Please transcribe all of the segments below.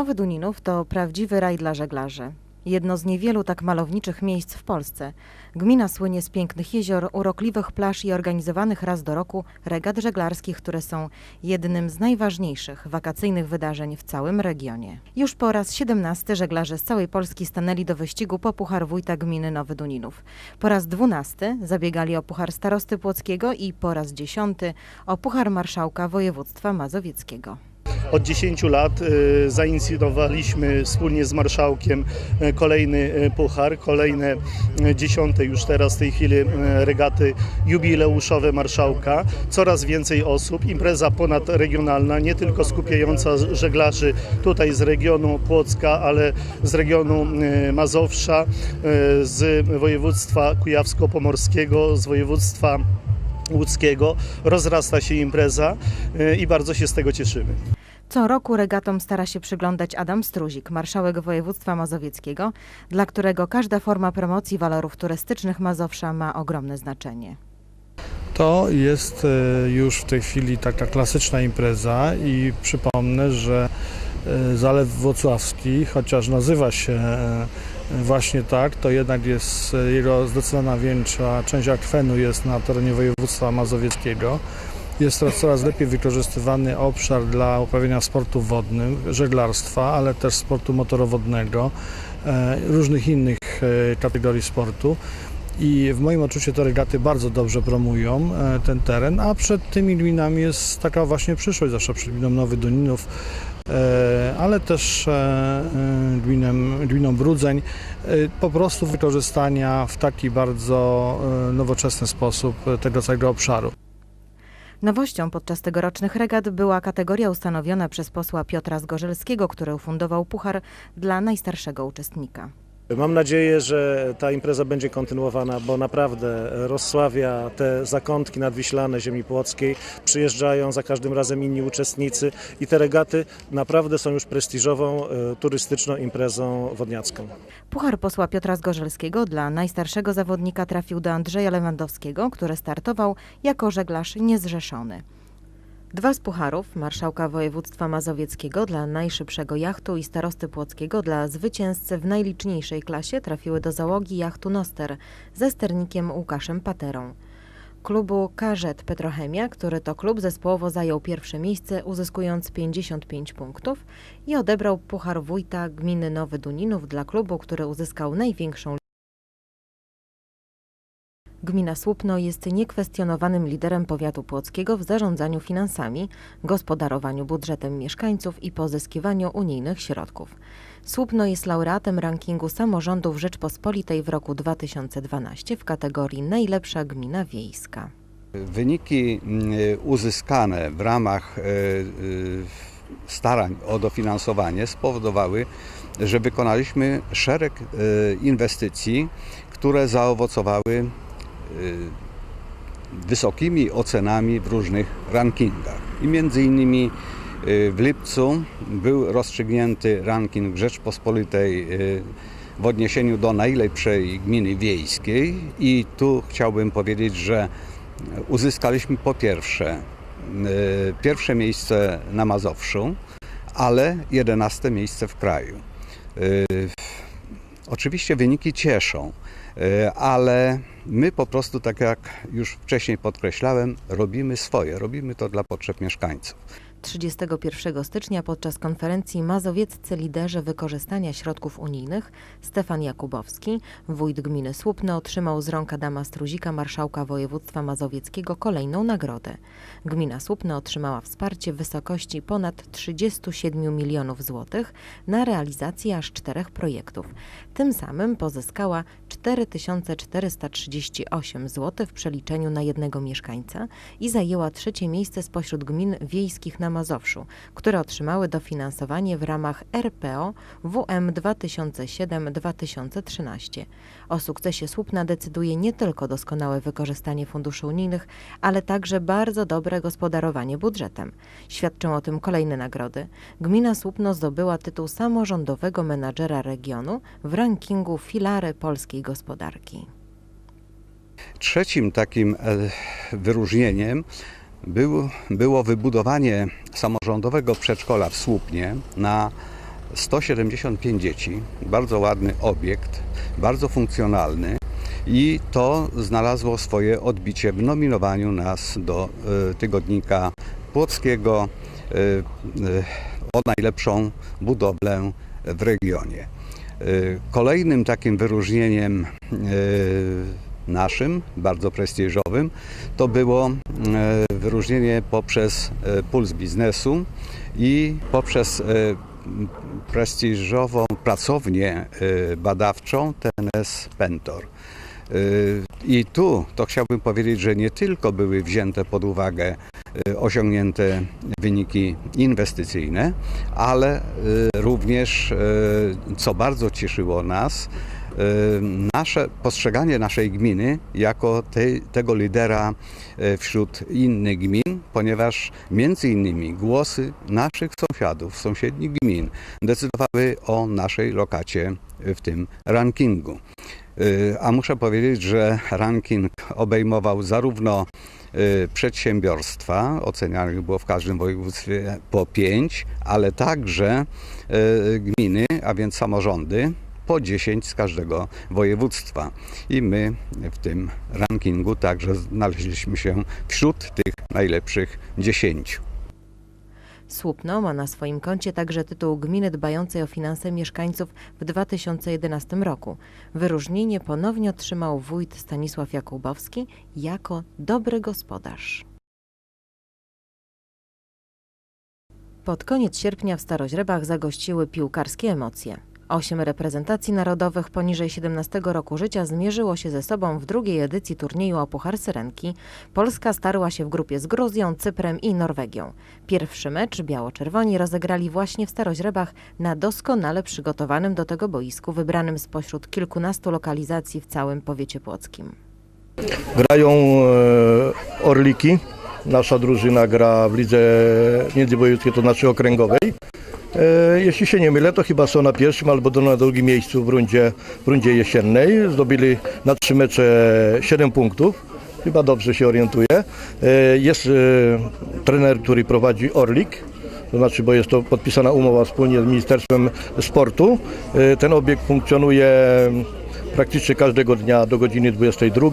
Nowy Duninów to prawdziwy raj dla żeglarzy. Jedno z niewielu tak malowniczych miejsc w Polsce. Gmina słynie z pięknych jezior, urokliwych plaż i organizowanych raz do roku regat żeglarskich, które są jednym z najważniejszych wakacyjnych wydarzeń w całym regionie. Już po raz 17 żeglarze z całej Polski stanęli do wyścigu po Puchar Wójta Gminy Nowy Duninów. Po raz 12 zabiegali o Puchar Starosty Płockiego i po raz 10 o Puchar Marszałka Województwa Mazowieckiego. Od 10 lat y, zainicjowaliśmy wspólnie z marszałkiem y, kolejny y, puchar, kolejne dziesiąte już teraz w tej chwili regaty jubileuszowe marszałka. Coraz więcej osób, impreza ponadregionalna, nie tylko skupiająca żeglarzy tutaj z regionu Płocka, ale z regionu Mazowsza, z województwa kujawsko-pomorskiego, z województwa łódzkiego. Rozrasta się impreza i bardzo się z tego cieszymy. Co roku regatom stara się przyglądać Adam Struzik, marszałek województwa mazowieckiego, dla którego każda forma promocji walorów turystycznych Mazowsza ma ogromne znaczenie. To jest e, już w tej chwili taka klasyczna impreza i przypomnę, że e, Zalew Włocławski, chociaż nazywa się e, właśnie tak, to jednak jest jego zdecydowana większa część akwenu jest na terenie województwa mazowieckiego. Jest coraz lepiej wykorzystywany obszar dla uprawiania sportu wodnym, żeglarstwa, ale też sportu motorowodnego, e, różnych innych e, kategorii sportu. I w moim odczuciu te regaty bardzo dobrze promują e, ten teren, a przed tymi gminami jest taka właśnie przyszłość, zwłaszcza przed gminą Nowy Duninów, ale też gminem, gminą Brudzeń, po prostu wykorzystania w taki bardzo nowoczesny sposób tego całego obszaru. Nowością podczas tegorocznych regat była kategoria ustanowiona przez posła Piotra Zgorzelskiego, który ufundował puchar dla najstarszego uczestnika. Mam nadzieję, że ta impreza będzie kontynuowana, bo naprawdę rozsławia te zakątki nadwiślane ziemi płockiej. Przyjeżdżają za każdym razem inni uczestnicy i te regaty naprawdę są już prestiżową, e, turystyczną imprezą wodniacką. Puchar posła Piotra Zgorzelskiego dla najstarszego zawodnika trafił do Andrzeja Lewandowskiego, który startował jako żeglarz niezrzeszony. Dwa z pucharów marszałka województwa mazowieckiego dla najszybszego jachtu i starosty płockiego dla zwycięzcy w najliczniejszej klasie trafiły do załogi jachtu Noster ze sternikiem Łukaszem Paterą. Klubu KZ Petrochemia, który to klub zespołowo zajął pierwsze miejsce, uzyskując 55 punktów i odebrał puchar wójta gminy Nowy Duninów dla klubu, który uzyskał największą Gmina Słupno jest niekwestionowanym liderem powiatu płockiego w zarządzaniu finansami, gospodarowaniu budżetem mieszkańców i pozyskiwaniu unijnych środków. Słupno jest laureatem rankingu samorządów Rzeczpospolitej w roku 2012 w kategorii Najlepsza gmina wiejska. Wyniki mm, uzyskane w ramach e, e, starań o dofinansowanie spowodowały, że wykonaliśmy szereg e, inwestycji, które zaowocowały wysokimi ocenami w różnych rankingach. I między innymi e, w lipcu był rozstrzygnięty ranking Rzeczpospolitej e, w odniesieniu do najlepszej gminy wiejskiej i tu chciałbym powiedzieć, że uzyskaliśmy po pierwsze pierwsze miejsce na Mazowszu, ale jedenaste miejsce w kraju. Oczywiście wyniki cieszą, ale my po prostu, tak jak już wcześniej podkreślałem, robimy swoje, robimy to dla potrzeb mieszkańców. 31 stycznia podczas konferencji Mazowieccy Liderzy Wykorzystania Środków Unijnych Stefan Jakubowski, wójt gminy Słupno, otrzymał z rąk Adama Struzika, marszałka województwa mazowieckiego, kolejną nagrodę. Gmina Słupno otrzymała wsparcie w wysokości ponad 37 milionów złotych na realizację aż czterech projektów. Tym samym pozyskała 4438 zł w przeliczeniu na jednego mieszkańca i zajęła trzecie miejsce spośród gmin wiejskich na Mazowszu, które otrzymały dofinansowanie w ramach RPO WM 2007-2013. O sukcesie Słupna decyduje nie tylko doskonałe wykorzystanie funduszy unijnych, ale także bardzo dobre gospodarowanie budżetem. Świadczą o tym kolejne nagrody. Gmina Słupno zdobyła tytuł samorządowego menadżera regionu w rankingu filary polskiej gospodarki. Trzecim takim e, wyróżnieniem był, było wybudowanie samorządowego przedszkola w Słupnie na 175 dzieci. Bardzo ładny obiekt, bardzo funkcjonalny i to znalazło swoje odbicie w nominowaniu nas do e, tygodnika płockiego e, e, o najlepszą budowlę w regionie. Kolejnym takim wyróżnieniem naszym, bardzo prestiżowym, to było e, wyróżnienie poprzez e, puls biznesu i poprzez e, prestiżową pracownię badawczą TNS Pentor. I tu to chciałbym powiedzieć, że nie tylko były wzięte pod uwagę osiągnięte wyniki inwestycyjne, ale również, co bardzo cieszyło nas, nasze postrzeganie naszej gminy jako tego lidera e, wśród innych gmin, ponieważ między innymi głosy naszych sąsiadów, sąsiednich gmin decydowały o naszej lokacie w tym rankingu. E, A muszę powiedzieć, że ranking obejmował zarówno e, przedsiębiorstwa, ocenianych było w każdym województwie po pięć, ale także gminy, a więc samorządy, po 10 z każdego województwa. I my w tym rankingu także znaleźliśmy się wśród tych najlepszych 10. Słupno ma na swoim koncie także tytuł gminy dbającej o finanse mieszkańców w 2011 roku. Wyróżnienie ponownie otrzymał wójt Stanisław Jakubowski jako dobry gospodarz. Pod koniec sierpnia w Staroźrebach zagościły piłkarskie emocje. Osiem reprezentacji narodowych poniżej 17 roku życia zmierzyło się ze sobą w drugiej edycji turnieju o Puchar Syrenki. Polska starła się w grupie z Gruzją, Cyprem i Norwegią. Pierwszy mecz biało-czerwoni rozegrali właśnie w Staroźrebach na doskonale przygotowanym do tego boisku, wybranym spośród kilkunastu lokalizacji w całym powiecie płockim. Grają e, Orliki. Nasza drużyna gra w lidze międzywojewódzkiej, to znaczy okręgowej. E, Jeśli się nie mylę, to chyba są na pierwszym albo na drugim miejscu w rundzie, w rundzie jesiennej. Zdobyli na trzy mecze 7 punktów. Chyba dobrze się orientuję. E, Jest e, trener, który prowadzi Orlik. To znaczy, bo jest to podpisana umowa wspólnie z Ministerstwem Sportu. Ten obiekt funkcjonuje praktycznie każdego dnia do godziny 22.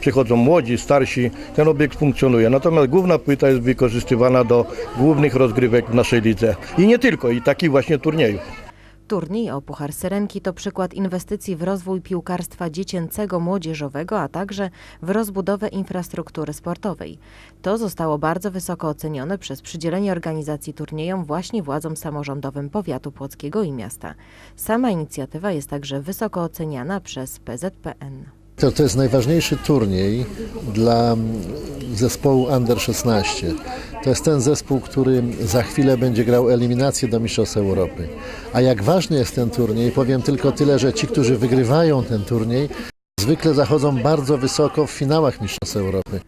Przychodzą młodzi, starsi. Ten obiekt funkcjonuje. Natomiast główna płyta jest wykorzystywana do głównych rozgrywek w naszej lidze. I nie tylko, i takich właśnie turniejów. Turniej o Puchar Syrenki to przykład inwestycji w rozwój piłkarstwa dziecięcego, młodzieżowego, a także w rozbudowę infrastruktury sportowej. To zostało bardzo wysoko ocenione przez przydzielenie organizacji turniejom właśnie władzom samorządowym powiatu płockiego i miasta. Sama inicjatywa jest także wysoko oceniana przez PZPN. To, to jest najważniejszy turniej dla zespołu Under 16. To jest ten zespół, który za chwilę będzie grał eliminację do Mistrzostw Europy. A jak ważny jest ten turniej, powiem tylko tyle, że ci, którzy wygrywają ten turniej, zwykle zachodzą bardzo wysoko w finałach Mistrzostw Europy.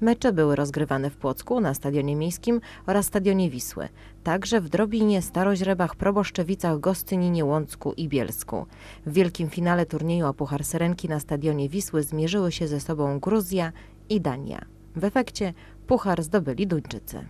Mecze były rozgrywane w Płocku na Stadionie Miejskim oraz Stadionie Wisły, także w Drobinie, Staroźrebach, Proboszczewicach, Gostyninie, Łącku i Bielsku. W wielkim finale turnieju o Puchar Syrenki na Stadionie Wisły zmierzyły się ze sobą Gruzja i Dania. W efekcie puchar zdobyli Duńczycy.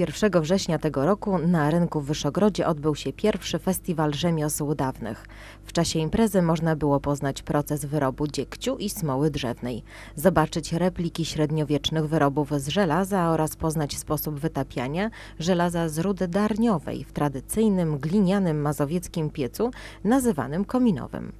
1 września tego roku na rynku w Wyszogrodzie odbył się pierwszy festiwal rzemiosł dawnych. W czasie imprezy można było poznać proces wyrobu dziegciu i smoły drzewnej, zobaczyć repliki średniowiecznych wyrobów z żelaza oraz poznać sposób wytapiania żelaza z rudy darniowej w tradycyjnym glinianym mazowieckim piecu nazywanym kominowym.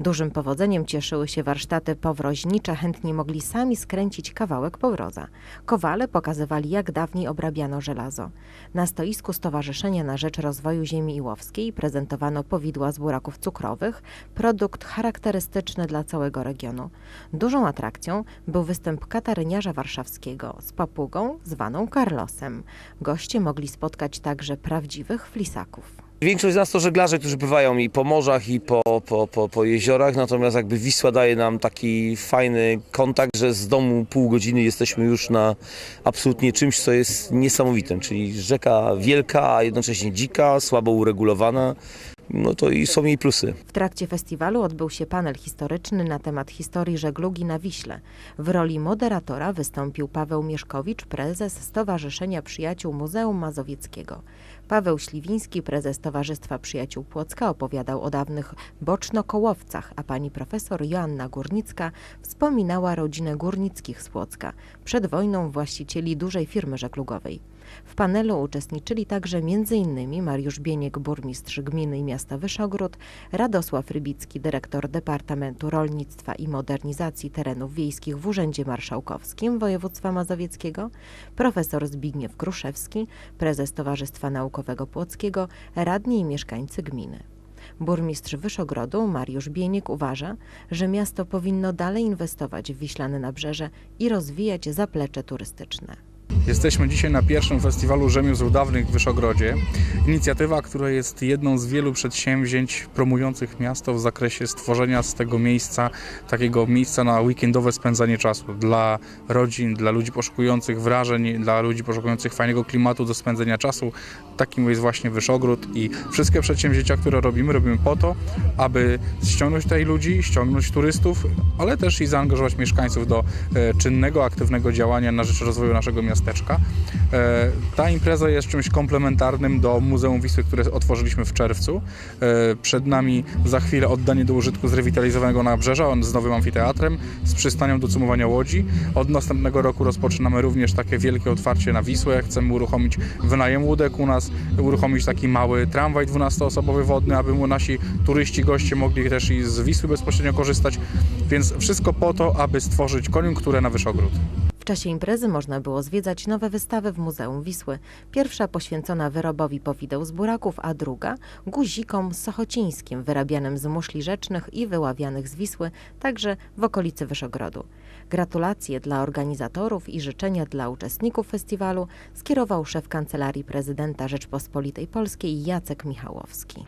Dużym powodzeniem cieszyły się warsztaty powroźnicze, chętni mogli sami skręcić kawałek powroza. Kowale pokazywali, jak dawniej obrabiano żelazo. Na stoisku Stowarzyszenia na Rzecz Rozwoju Ziemi Iłowskiej prezentowano powidła z buraków cukrowych, produkt charakterystyczny dla całego regionu. Dużą atrakcją był występ kataryniarza warszawskiego z papugą zwaną Carlosem. Goście mogli spotkać także prawdziwych flisaków. Większość z nas to żeglarze, którzy bywają i po morzach, i po, po, po, po jeziorach, natomiast jakby Wisła daje nam taki fajny kontakt, że z domu pół godziny jesteśmy już na absolutnie czymś, co jest niesamowitym, czyli rzeka wielka, a jednocześnie dzika, słabo uregulowana, no to i są jej plusy. W trakcie festiwalu odbył się panel historyczny na temat historii żeglugi na Wiśle. W roli moderatora wystąpił Paweł Mieszkowicz, prezes Stowarzyszenia Przyjaciół Muzeum Mazowieckiego. Paweł Śliwiński, prezes Towarzystwa Przyjaciół Płocka, opowiadał o dawnych bocznokołowcach, a pani profesor Joanna Górnicka wspominała rodzinę Górnickich z Płocka, przed wojną właścicieli dużej firmy żeglugowej. W panelu uczestniczyli także m.in. Mariusz Bieniek, burmistrz gminy i miasta Wyszogród, Radosław Rybicki, dyrektor Departamentu Rolnictwa i Modernizacji Terenów Wiejskich w Urzędzie Marszałkowskim Województwa Mazowieckiego, profesor Zbigniew Kruszewski, prezes Towarzystwa Naukowego Płockiego, radni i mieszkańcy gminy. Burmistrz Wyszogrodu Mariusz Bieniek uważa, że miasto powinno dalej inwestować w Wiślane Nabrzeże i rozwijać zaplecze turystyczne. Jesteśmy dzisiaj na pierwszym festiwalu rzemiosł dawnych w Wyszogrodzie. Inicjatywa, która jest jedną z wielu przedsięwzięć promujących miasto w zakresie stworzenia z tego miejsca takiego miejsca na weekendowe spędzanie czasu dla rodzin, dla ludzi poszukujących wrażeń, dla ludzi poszukujących fajnego klimatu do spędzenia czasu. Takim jest właśnie Wyszogród i wszystkie przedsięwzięcia, które robimy, robimy po to, aby ściągnąć tutaj ludzi, ściągnąć turystów, ale też i zaangażować mieszkańców do e, czynnego, aktywnego działania na rzecz rozwoju naszego miasteczka. E, Ta impreza jest czymś komplementarnym do Muzeum Wisły, które otworzyliśmy w czerwcu. E, Przed nami za chwilę oddanie do użytku zrewitalizowanego nabrzeża z nowym amfiteatrem, z przystanią do cumowania łodzi. Od następnego roku rozpoczynamy również takie wielkie otwarcie na Wisłę. Chcemy uruchomić wynajem łódek u nas, uruchomić taki mały tramwaj 12-osobowy wodny, aby mu nasi turyści, goście mogli też i z Wisły bezpośrednio korzystać. Więc wszystko po to, aby stworzyć koniunkturę na Wyszogród. Czasie imprezy można było zwiedzać nowe wystawy w Muzeum Wisły. Pierwsza poświęcona wyrobowi powideł z buraków, a druga guzikom sochocińskim wyrabianym z muszli rzecznych i wyławianych z Wisły, także w okolicy Wyszogrodu. Gratulacje dla organizatorów i życzenia dla uczestników festiwalu skierował szef Kancelarii Prezydenta Rzeczpospolitej Polskiej Jacek Michałowski.